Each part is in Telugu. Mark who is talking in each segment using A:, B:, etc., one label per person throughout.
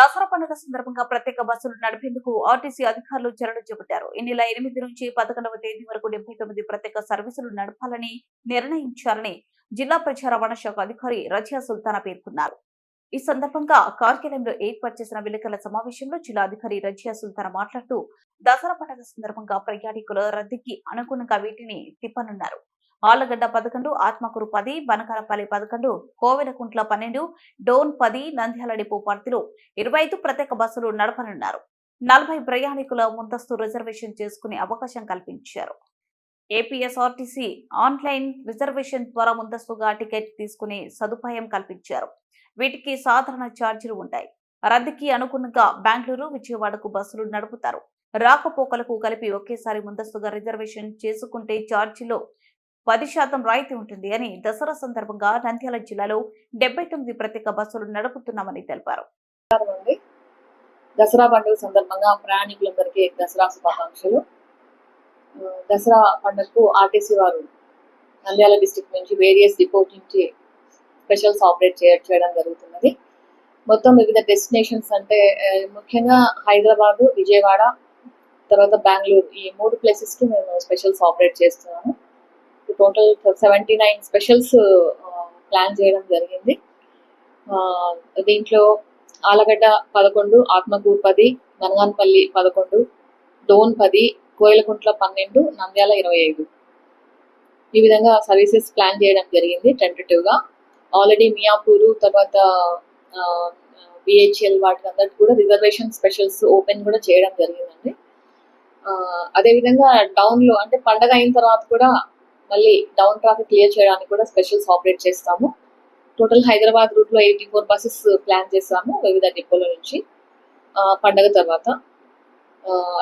A: దసరా పండుగ సందర్భంగా ప్రత్యేక బస్సులు నడిపేందుకు ఆర్టీసీ అధికారులు చర్యలు చేపట్టారు. ఈ నెల ఎనిమిది నుంచి పదకొండవ తేదీ వరకు డెబ్బై తొమ్మిది ప్రత్యేక సర్వీసులు నడపాలని నిర్ణయించారని జిల్లా ప్రజా రవాణా శాఖ అధికారి రజియా సుల్తానా పేర్కొన్నారు. ఈ సందర్భంగా కార్యాలయంలో ఏర్పాటు చేసిన విలేకరుల సమావేశంలో జిల్లా అధికారి రజియా సుల్తానా మాట్లాడుతూ దసరా పండుగ సందర్భంగా ప్రయాణికుల రద్దీకి అనుగుణంగా వీటిని తిప్పనున్నారు. ఆళ్ళగడ్డ పదకొండు ఆత్మకూరు పది బనకాలపల్లి పదకొండు కోవెలకుంట్ల పన్నెండు డోన్ పది నంద్యాల డిపో పరిధిలో ఇరవై ఐదు ప్రత్యేక బస్సులు నడపనున్నారు. నలభై ప్రయాణికుల ముందస్తు రిజర్వేషన్ చేసుకునే అవకాశం కల్పించారు. ఏపీఎస్ఆర్టీసీ ఆన్లైన్ రిజర్వేషన్ ద్వారా ముందస్తుగా టికెట్ తీసుకునే సదుపాయం కల్పించారు. వీటికి సాధారణ ఛార్జీలు ఉంటాయి. రద్దీకి అనుగుణంగా బెంగళూరు విజయవాడకు బస్సులు నడుపుతారు. రాకపోకలకు కలిపి ఒకేసారి ముందస్తుగా రిజర్వేషన్ చేసుకుంటే ఛార్జీలో పది శాతం రాయితీ ఉంటుంది అని దసరా సందర్భంగా నంద్యాల జిల్లాలో డెబ్బై తొమ్మిది ప్రత్యేక బస్సులు నడుపుతున్నామని తెలిపారు.
B: దసరా పండుగ సందర్భంగా ప్రయాణికులందరికీ దసరా శుభాకాంక్షలు. దసరా పండుగకు ఆర్టీసీ వారు నంద్యాల డిస్టిక్ నుంచి వేరియస్ డిపోట్ నుంచి స్పెషల్స్ ఆపరేట్ చేయడం జరుగుతున్నది. మొత్తం వివిధ డెస్టినేషన్స్ అంటే ముఖ్యంగా హైదరాబాద్ విజయవాడ తర్వాత బెంగళూరు ఈ మూడు ప్లేసెస్కి మేము స్పెషల్స్ ఆపరేట్ చేస్తున్నాము. Total seventy nine specials plan చేయడం జరిగింది. దీంట్లో ఆలగడ్డ పదకొండు ఆత్మకూర్ పది ననగానపల్లి పదకొండు డోన్ పది కోయలకుంట్ల పన్నెండు నంద్యాల ఇరవై ఐదు. ఈ విధంగా సర్వీసెస్ ప్లాన్ చేయడం జరిగింది టెంటేటివ్గా. ఆల్రెడీ మియాపూరు తర్వాత బిహెచ్ఎల్ వాటి అందరికి కూడా రిజర్వేషన్ స్పెషల్స్ ఓపెన్ కూడా చేయడం జరిగిందండి. అదేవిధంగా టౌన్లో అంటే పండగ అయిన తర్వాత కూడా మళ్ళీ డౌన్ ట్రాఫిక్ క్లియర్ చేయడానికి కూడా స్పెషల్స్ ఆపరేట్ చేస్తాము. టోటల్ హైదరాబాద్ రూట్లో ఎయిటీ ఫోర్ బస్సెస్ ప్లాన్ చేస్తాము వివిధ డిపోల నుంచి. పండగ తర్వాత.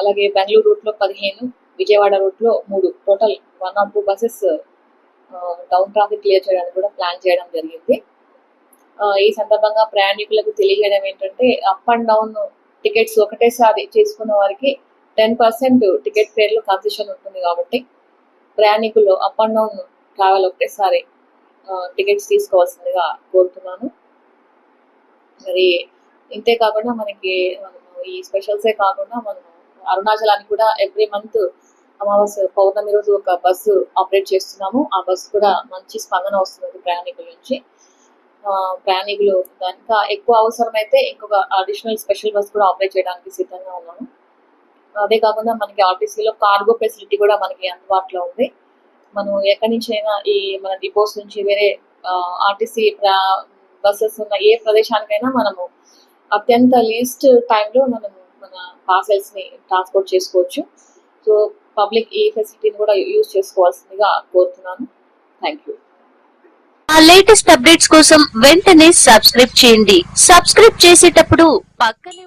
B: అలాగే బెంగళూరు రూట్లో పదిహేను విజయవాడ రూట్లో మూడు. Total one or two buses down traffic clear చేయడానికి కూడా ప్లాన్ చేయడం జరిగింది. ఈ సందర్భంగా ప్రయాణికులకు తెలియజేయడం ఏంటంటే అప్ అండ్ డౌన్ టికెట్స్ ఒకటేసారి చేసుకున్న వారికి టెన్ పర్సెంట్ టికెట్ పేర్లు కన్సెషన్ ఉంటుంది కాబట్టి ప్రయాణికులు అప్ అండ్ డౌన్ ట్రావెల్ ఒకటేసారి టికెట్స్ తీసుకోవాల్సిందిగా కోరుతున్నాను. మరి ఇంతే కాకుండా మనకి మనము ఈ స్పెషల్సే కాకుండా మనం అరుణాచలానికి కూడా ఎవ్రీ మంత్ అమావాస్య పౌర్ణమి రోజు ఒక బస్సు ఆపరేట్ చేస్తున్నాము. ఆ బస్సు కూడా మంచి స్పందన వస్తుంది ప్రయాణికుల నుంచి. ప్రయాణికులు ఇంకా ఎక్కువ అవసరమైతే ఇంకొక అడిషనల్ స్పెషల్ బస్సు కూడా ఆపరేట్ చేయడానికి సిద్ధంగా ఉన్నాము. అదే కాకుండా మనకి ఆర్టీసీలో కార్గో ఫెసిలిటీ కూడా మనకి అందుబాటులో ఉంది. మనం ఎక్కడి నుంచి అయినా ఈ మన డిపోస్ నుంచి వేరే ఆర్టీసీ బస్సెస్ ఉన్న ఏ ప్రదేశానికైనా మనము అత్యంత లీస్ట్ టైంలో మనం మన పార్సెల్స్ని ట్రాన్స్పోర్ట్ చేసుకోవచ్చు. సో పబ్లిక్ ఈ ఫెసిలిటీని కూడా యూజ్ చేసుకోవాల్సిందిగా కోరుతున్నాను. థ్యాంక్ యూ
C: ఆ లేటెస్ట్ అప్డేట్స్ కోసం వెంటనే సబ్స్క్రైబ్ చేయండి. సబ్స్క్రైబ్ చేసేటప్పుడు పక్కనే